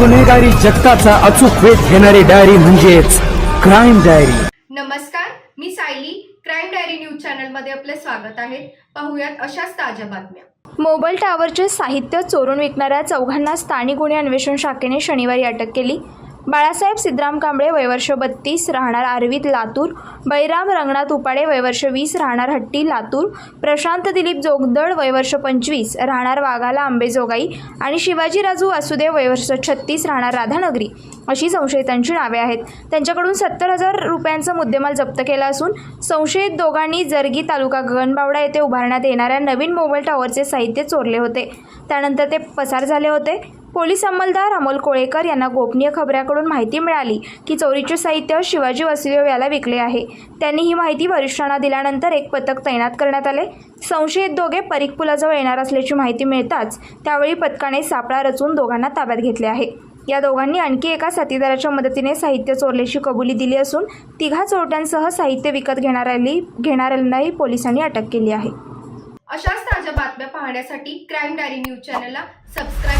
गुन्हेगारी जगताचा अचूक वेध घेणारी डायरी म्हणजेच क्राईम डायरी नमस्कार मी सायली. क्राईम डायरी न्यूज चॅनलमध्ये आपले स्वागत आहे. पाहुयात अशाच ताज्या बातम्या. मोबाईल टॉवरचे साहित्य चोरून विकणाऱ्या चौघांना स्थानिक गुन्हे अन्वेषण शाखेने शनिवारी अटक केली. बाळासाहेब सिद्धराम कांबळे वयवर्ष बत्तीस राहणार आर्वीत लातूर. बैराम रंगनाथ उपाडे वयवर्ष वीस राहणार हट्टी लातूर. प्रशांत दिलीप जोगदळ वयवर्ष पंचवीस राहणार वाघाला आंबेजोगाई आणि शिवाजी राजू वासुदेव वयवर्ष छत्तीस राहणार राधानगरी. अशी संशयितांची नावे आहेत. त्यांच्याकडून सत्तर हजार रुपयांचा मुद्देमाल जप्त केला असून संशयित दोघांनी जरगी तालुका गगनबावडा येथे उभारण्यात येणाऱ्या नवीन मोबाईल टॉवरचे साहित्य चोरले होते. त्यानंतर ते पसार झाले होते. पोलीस अंमलदार अमोल कोळेकर यांना गोपनीय खबऱ्याकडून माहिती मिळाली की चोरीचे साहित्य शिवाजी वासुदेव याला विकले आहे. त्यांनी ही माहिती वरिष्ठांना दिल्यानंतर एक पथक तैनात करण्यात आले. संशयित दोघे परीख पुलाजवळ येणार असल्याची माहिती मिळताच त्यावेळी पथकाने सापळा रचून दोघांना ताब्यात घेतले आहे. या दोघांनी आणखी एका साथीदाराच्या मदतीने साहित्य चोरल्याची कबुली दिली असून तिघा चोरट्यांसह साहित्य विकत घेणाऱ्याली घेणाऱ्यांनाही पोलिसांनी अटक केली आहे. अशाच ताज्या बातम्या पाहण्यासाठी क्राईम डायरी न्यूज चॅनलला सबस्क्राईब